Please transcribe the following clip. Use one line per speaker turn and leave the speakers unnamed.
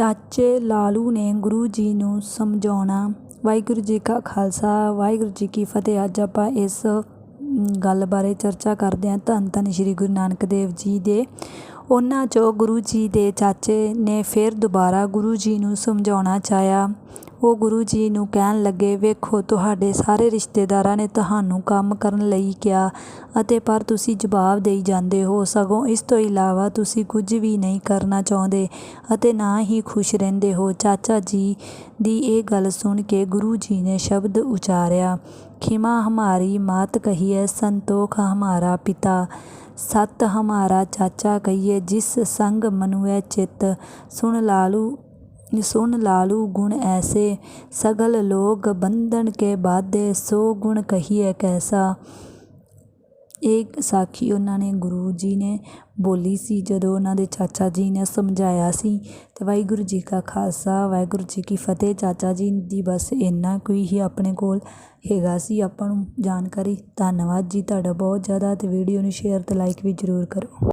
ਚਾਚੇ ਲਾਲੂ ਨੇ ਗੁਰੂ ਜੀ ਨੂੰ ਸਮਝਾਉਣਾ। ਵਾਹਿਗੁਰੂ ਜੀ ਕਾ ਖਾਲਸਾ, ਵਾਹਿਗੁਰੂ ਜੀ ਕੀ ਫਤਿਹ। ਅੱਜ ਆਪਾਂ ਇਸ ਗੱਲ ਬਾਰੇ ਚਰਚਾ ਕਰਦੇ ਹਾਂ। ਧੰਨ ਧੰਨ ਸ਼੍ਰੀ ਗੁਰੂ ਨਾਨਕ ਦੇਵ ਜੀ ਦੇ ਉਹਨਾਂ 'ਚੋਂ ਗੁਰੂ ਜੀ ਦੇ ਚਾਚੇ ਨੇ ਫਿਰ ਦੁਬਾਰਾ ਗੁਰੂ ਜੀ ਨੂੰ ਸਮਝਾਉਣਾ ਚਾਹਿਆ, ਉਹ ਗੁਰੂ ਜੀ ਨੂੰ ਕਹਿਣ ਲੱਗੇ, ਵੇਖੋ, ਤੁਹਾਡੇ ਸਾਰੇ ਰਿਸ਼ਤੇਦਾਰਾਂ ਨੇ ਤੁਹਾਨੂੰ ਕੰਮ ਕਰਨ ਲਈ ਕਿਹਾ ਅਤੇ ਪਰ ਤੁਸੀਂ ਜਵਾਬ ਦੇਈ ਜਾਂਦੇ ਹੋ। ਸਗੋਂ ਇਸ ਤੋਂ ਇਲਾਵਾ ਤੁਸੀਂ ਕੁਝ ਵੀ ਨਹੀਂ ਕਰਨਾ ਚਾਹੁੰਦੇ ਅਤੇ ਨਾ ਹੀ ਖੁਸ਼ ਰਹਿੰਦੇ ਹੋ। ਚਾਚਾ ਜੀ ਦੀ ਇਹ ਗੱਲ ਸੁਣ ਕੇ ਗੁਰੂ ਜੀ ਨੇ ਸ਼ਬਦ ਉਚਾਰਿਆ, ਖਿਮਾ ਹਮਾਰੀ ਮਾਤ ਕਹੀਏ ਸੰਤੋਖ ਹਮਾਰਾ ਪਿਤਾ। ਸਤ ਹਮਾਰਾ ਚਾਚਾ ਕਹੀਏ, ਜਿਸ ਸੰਗ ਮਨੁਐ ਚਿਤ। ਸੁਣ ਲਾਲੂ ਸੁਣ ਲਾਲੂ ਗੁਣ ਐਸੇ, ਸਗਲ ਲੋਕ ਬੰਧਨ ਕੇ ਬਾਧੇ, ਸੋ ਗੁਣ ਕਹੀਏ ਕੈਸਾ। ਇਹ ਸਾਖੀ ਉਹਨਾਂ ਨੇ ਗੁਰੂ ਜੀ ਨੇ ਬੋਲੀ ਸੀ, ਜਦੋਂ ਉਹਨਾਂ ਦੇ ਚਾਚਾ ਜੀ ਨੇ ਸਮਝਾਇਆ ਸੀ। ਅਤੇ ਵਾਹਿਗੁਰੂ ਜੀ ਕਾ ਖਾਲਸਾ, ਵਾਹਿਗੁਰੂ ਜੀ ਕੀ ਫਤਿਹ। ਚਾਚਾ ਜੀ ਦੀ ਬਸ ਇੰਨਾ ਕੁ ਹੀ ਆਪਣੇ ਕੋਲ ਹੈਗਾ ਸੀ। ਆਪਾਂ ਨੂੰ ਜਾਣਕਾਰੀ। ਧੰਨਵਾਦ ਜੀ ਤੁਹਾਡਾ ਬਹੁਤ ਜ਼ਿਆਦਾ। ਅਤੇ ਵੀਡੀਓ ਨੂੰ ਸ਼ੇਅਰ ਅਤੇ ਲਾਈਕ ਵੀ ਜ਼ਰੂਰ ਕਰੋ।